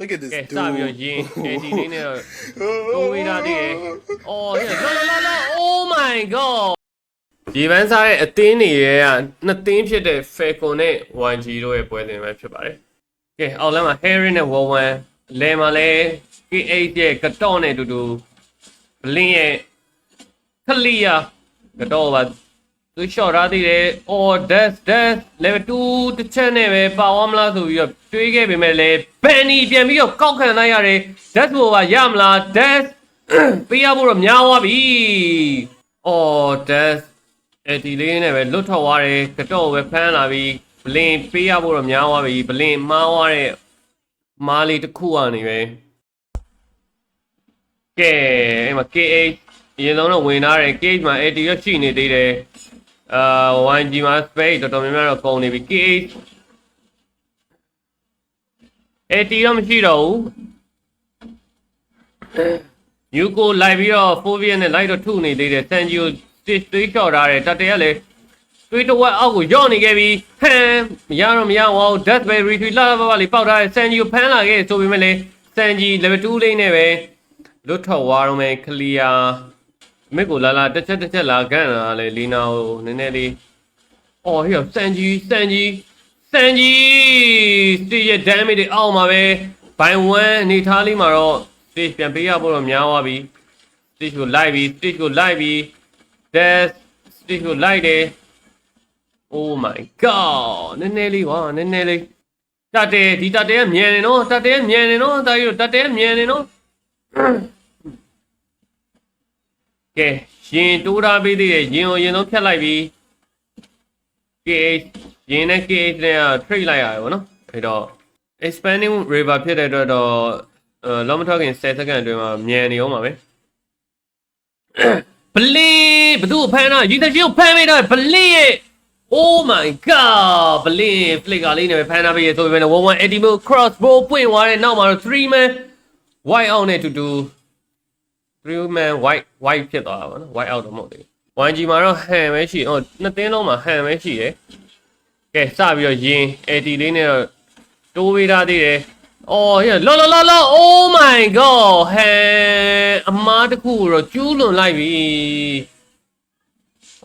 Look at this ကဲ dude. စပြီးတော့ရင် AD လေးနဲ့တော့တိုးဝေးထားသေးတယ်။အော်ဟဲ့လာလာလာ Oh my god ဒီပန်းစားရဲ့အသင်းတွေရဲ့ကနှစ်သင်းဖြစ်တဲ့ Falcon နဲ့ YG တို့ရဲ့ပွဲစဉ်ပဲဖြစ်ပါတယ်။ကဲအောက်လမ်းမှာ Harry နဲ့ Wowan လဲမှာလဲ K8 ရဲ့ကတော့နဲ့အတူတူ Blink ရဲ့ခလီယာကတော့ပါ သူ short ထားသေးတယ် or dash dash level 2တစ်ချက်နဲ့ပဲပါဝါမလားဆိုပြီးတော့တွေးခဲ့ပေမဲ့လည်း Benny ပြန်ပြီးတော့ကောက်ခံလိုက်ရတယ် dash ဘောပါရမလား dash ပေးရဖို့တော့များသွားပြီ or dash အဲဒီလေးနဲ့ပဲလွတ်ထွက်သွားတယ်ကတော့ပဲဖမ်းလာပြီး blink ပေးရဖို့တော့များသွားပြီ blink မှားသွားတဲ့မားလေးတစ်ခုကနေပဲကဲအဲ့မှာ KH အရင်ဆုံးတော့ဝင်ထားတယ် KH မှာ AD ရရှိနေသေးတယ် အာ 1G မှာ space တော်တော်များများတော့ကုန်နေပြီ KH AD တော့မရှိတော့ဘူးယူကိုလိုက်ပြီးတော့ Fovia နဲ့ light တော့ထုနေသေးတယ် Sanji ကို stage တွေးချော်ထားတယ်တတရကလည်းတွေးတဝက်အောက်ကိုယော့နေခဲ့ပြီးဟမ်မရတော့မရအောင် Death Bay retreat လာပါပါလေးပေါက်ထားတယ် Sanji ကိုဖမ်းလာခဲ့ဆိုပေမဲ့လည်း Sanji level 2လေးနဲ့ပဲလွတ်ထွက်သွားတော့မယ် clear မစ်ကိုလာလာတစ်ချက်တစ်ချက်လာကန်လာလေလီနာကိုနည်းနည်းလေးအော်ဟေ့စန်ဂျီစန်ဂျီစန်ဂျီစတီရဲ့ damage တွေအောက်မှာပဲဘိုင်1အနေထားလေးမှာတော့ stage ပြန်ပေးရဖို့တော့များသွားပြီ stage ကိုလိုက်ပြီ stage ကိုလိုက်ပြီ dash stage ကိုလိုက်တယ် oh my god နည်းနည်းလေးကွာနည်းနည်းလေးတတ်တယ်ဒီတတ်တယ်ကမြန်နေနော်တတ်တယ်ကမြန်နေနော်တာကြီးတို့တတ်တယ်ကမြန်နေနော် ကဲရင်တိုးထားပေးသေးတယ်ရင်ကိုရင်လုံးဖြတ်လိုက်ပြီး KH ရင်နဲ့ KH နဲ့က trade လိုက်ရတယ်ဗောနော်အဲ့တော့ expanding river ဖြစ်တဲ့အတွက်တော့အဲလောမထောက်ခင်10စက္ကန့်အတွင်းမှာမြန်နေအောင်ပါပဲဘလင်းဘသူ့ကိုဖမ်းတာရီသရှိကိုဖမ်းမိတာဘလင်းရဲ့ Oh my god ဘလင်း flicker လေးနဲ့ပဲဖမ်းထားပေးရဆိုပေမဲ့1180 mil crossbow ပွင့်သွားတဲ့နောက်မှာတော့3 man white out နဲ့တူတူ three man white white ဖြစ်သွားတာပါနော် white out တော့မဟုတ်သေးဘူး 1G မှာတော့ hand ပဲရှိဟိုနှစ်သင်းလုံးမှာ hand ပဲရှိတယ်ကဲစပြီးတော့ရင် AD လေးနဲ့တော့တိုးပေးထားသေးတယ်အော်ဟဲ့လောလောလောလော Oh my god ဟဲအမားတစ်ခုကိုတော့ကျူးလွန်လိုက်ပြီ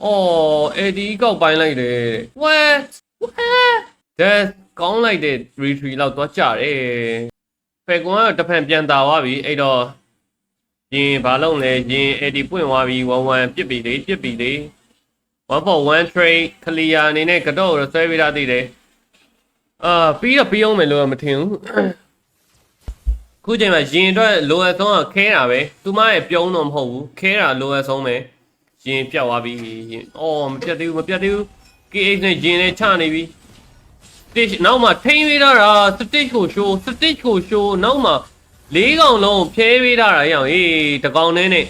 အော် AD ကောက်ပိုင်းလိုက်တယ် what what that ကောင်းလိုက်တဲ့ retreat လောက်သွားကြတယ်ဖယ်ကွန်ကတဖန်ပြန်တာသွားပြီအဲ့တော့ ရင်ဘာလုံးလဲရင်အဲ့ဒီပွင့်သွားပြီး11ပြစ်ပြီလေပြစ်ပြီလေ1 for 1 trade clear အနေနဲ့ကတော့ရဆွဲပေးထားသေးတယ်အာပြီးတော့ပြီးအောင်မယ်လို့မထင်ဘူးခုချိန်မှာရင်အတွက်လိုအပ်ဆုံးကခဲတာပဲသူမရဲ့ပြုံးတော့မဟုတ်ဘူးခဲတာလိုအပ်ဆုံးပဲရင်ပြောက်သွားပြီရင်အော်မပြတ်သေးဘူးမပြတ်သေးဘူး KH နဲ့ရင်နဲ့ချနေပြီ stage နောက်မှာထိန်းပေးထားတာ stage ကို show stage ကို show နောက်မှာ လေးကောင်လုံးဖြဲပေးထားတာရအောင်အေးတကောင်နဲ့နဲ့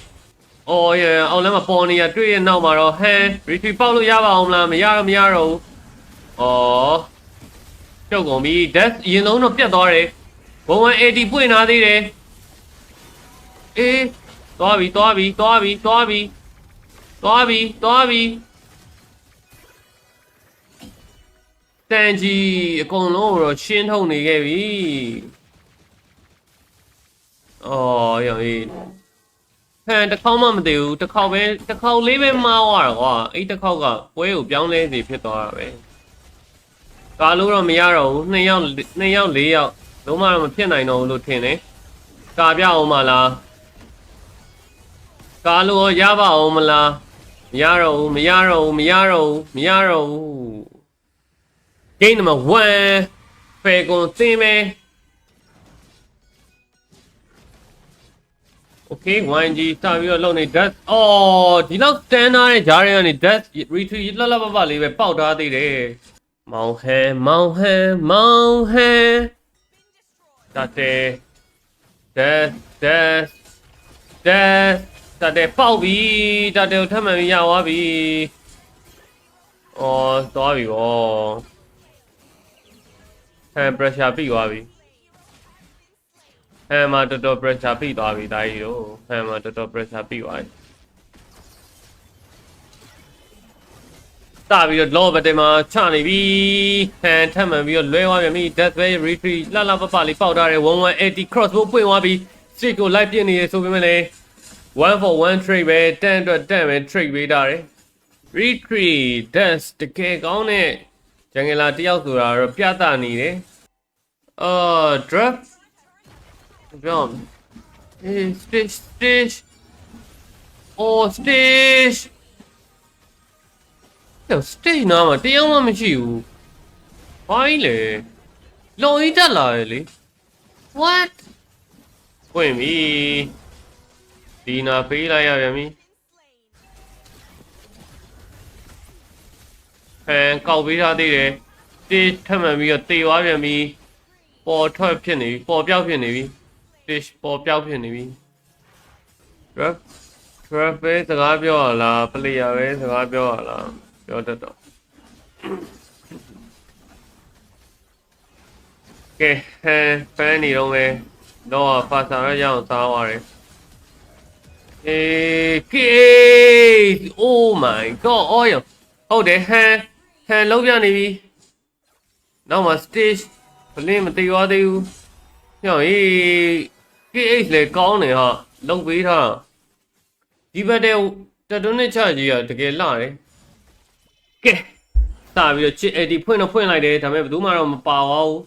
အော်ရအောက်လမ်းမှာပေါ်နေရတွေ့ရနောက်မှာတော့ဟမ် retreat ပေါက်လို့ရပါအောင်မလားမရမရတော့ဘူးအော်ပြုတ်ကုန်ပြီ death အရင်ဆုံးတော့ပြတ်သွားတယ်ဘုံ180ပွင့်ထားသေးတယ်အေးသွားပြီသွားပြီသွားပြီသွားပြီသွားပြီသွားပြီတန်ကြီးအကုန်လုံးကိုတော့ရှင်းထုတ်နေခဲ့ပြီ အော်ရောင်အေးဟန်တစ်ခေါက်မှမသိဘူးတစ်ခေါက်ပဲတစ်ခေါက်လေးပဲမှားသွားတာကွာအဲ့တစ်ခေါက်ကပွဲကိုပြောင်းလဲစီဖြစ်သွားတာပဲကာလို့တော့မရတော့ဘူးနှစ်ယောက်နှစ်ယောက်လေးယောက်လုံးဝတော့မဖြစ်နိုင်တော့ဘူးလို့ထင်တယ်ကာပြအောင်မလားကာလို့ရောရပါအောင်မလားမရတော့ဘူးမရတော့ဘူးမရတော့ဘူးမရတော့ဘူး Game number 1ဖေကွန်သင်မ Okay 1G စပြီးတော့လုံနေ dash အော်ဒီလောက်တန်းထားတဲ့ဂျားတွေကနေ dash retreat လှလှပပလေးပဲပေါက်ထားသေးတယ်မောင်ဟန်မောင်ဟန်မောင်ဟန်တတဲ့ dash dash dash တတဲ့ပေါက်ပြီတတဲ့ကိုထပ်မှန်ပြီးရသွားပြီအော်သွားပြီဗောဟမ် pressure ပြီးသွားပြီ ဟမ်မှာတော်တော် pressure ပြီးသွားပြီဒါကြီးတို့ဟမ်မှာတော်တော် pressure ပြီးသွားပြီစပြီးတော့ law ဘက်တင်မှာချနေပြီဟန်ထပ်မှန်ပြီးတော့လွဲသွားပြန်ပြီ death way retreat လှလှပပလေးပေါက်ထားတယ်1180 crossbow ပွင့်သွားပြီး stick ကိုလိုက်ပြစ်နေရဆိုပေမဲ့လည်း1 for 1 trade ပဲ10အတွက်10ပဲ trade ပေးထားတယ် retreat that's တကယ်ကောင်းတဲ့ဂျန်ဂလာတယောက်ဆိုတာတော့ပြသနေတယ်အာ drop ပြောင်းအေး stitch stitch oh stitch ဟဲ့ stitch နားမှာတရားမှမရှိဘူးဘာကြီးလဲလုံကြီးတက်လာတယ်လေ what ပွင့်ပြီဒီနာပေးလိုက်ရပြန်ပြီဖန်ကောက်ပေးထားသေးတယ်တေးထပ်မှန်ပြီးတော့တေသွားပြန်ပြီပေါ်ထွက်ဖြစ်နေပြီပေါ်ပြောက်ဖြစ်နေပြီ fish ပေါ်ပြောက်ဖြစ်နေပြီ trap trap ပဲစကားပြောရလား player ပဲစကားပြောရလားပြောတတ်တော့ကဲဟန်ဖန်နေတော့မယ်တော့ဖာစာရရအောင်စားသွားတယ်အေးကေ oh my god အော်ရဟုတ်တယ်ဟန်ဟန်လုံးပြနေပြီနောက်မှာ stage ဘလင်းမတေသွားသေးဘူးညောအေး KH လေကောင်းနေဟာလုံပေးထားဒီဘက်တဲ့တက်တွန်းနဲ့ချကြီးကတကယ်လှတယ်ကဲစပြီးတော့ချစ်အဲ့ဒီဖွင့်တော့ဖွင့်လိုက်တယ်ဒါပေမဲ့ဘယ်သူမှတော့မပါပါဘူး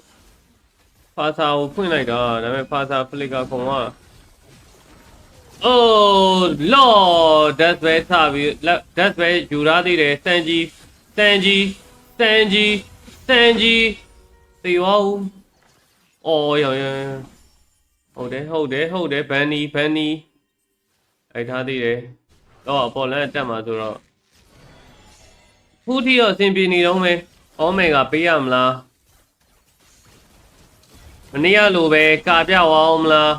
ဖာစာကိုဖွင့်လိုက်တာဒါပေမဲ့ဖာစာဖလစ်ကခုံကအိုးလော်ဒတ်ပဲစပြီးဒတ်ပဲယူရသေးတယ်စန်ကြီးစန်ကြီးစန်ကြီးစန်ကြီးသေရောအော်ရော်ရော် ဟုတ်တယ်ဟုတ်တယ်ဟုတ်တယ်ဘန်နီဘန်နီအဲ့ထားသေးတယ်တော့ပေါ်လန်တက်မှာဆိုတော့ဖူးထီရောအဆင်ပြေနေတော့မယ်အောမေကပေးရမလားမနေ့ကလိုပဲကာပြအောင်မလား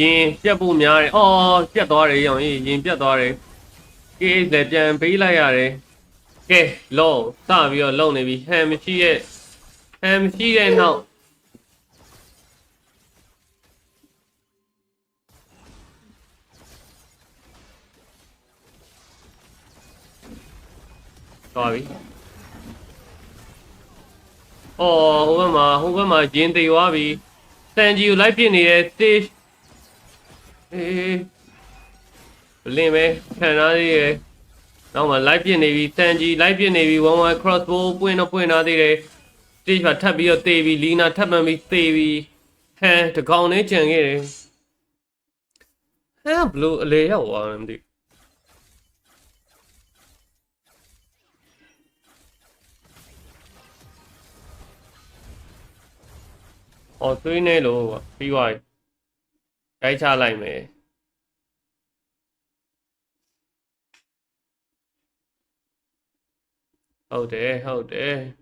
ရင်ပြတ်ဖို့များတယ်အော်ပြတ်သွားတယ်ရောင်ရင်ရင်ပြတ်သွားတယ်ကေးလည်းပြန်ပေးလိုက်ရတယ်ကဲလောစပြီးတော့လုံနေပြီဟန်မရှိရဲ့ဟန်မရှိတဲ့နောက် သွားပြီအော်ဟိုဘက်မှာဟိုဘက်မှာရင်သေးသွားပြီစန်ဂျီကိုလိုက်ပြစ်နေတဲ့ stage အေးဘလင်းပဲခံထားသေးတယ်နောက်မှ live ပြစ်နေပြီစန်ဂျီ live ပြစ်နေပြီ11 crossbow ပွင့်တော့ပွင့်ထားသေးတယ် stage မှာထပ်ပြီးတော့သေပြီလီနာထပ်မှန်ပြီးသေပြီဟန်တကောင်နဲ့ကြံခဲ့တယ်ဟမ်ဘလို့အလေရောက်သွားတယ်မသိဘူး။ အော်သွေးနေလို့ပြီးသွားပြီ။တိုက်ချလိုက်မယ်။ဟုတ်တယ်ဟုတ်တယ်။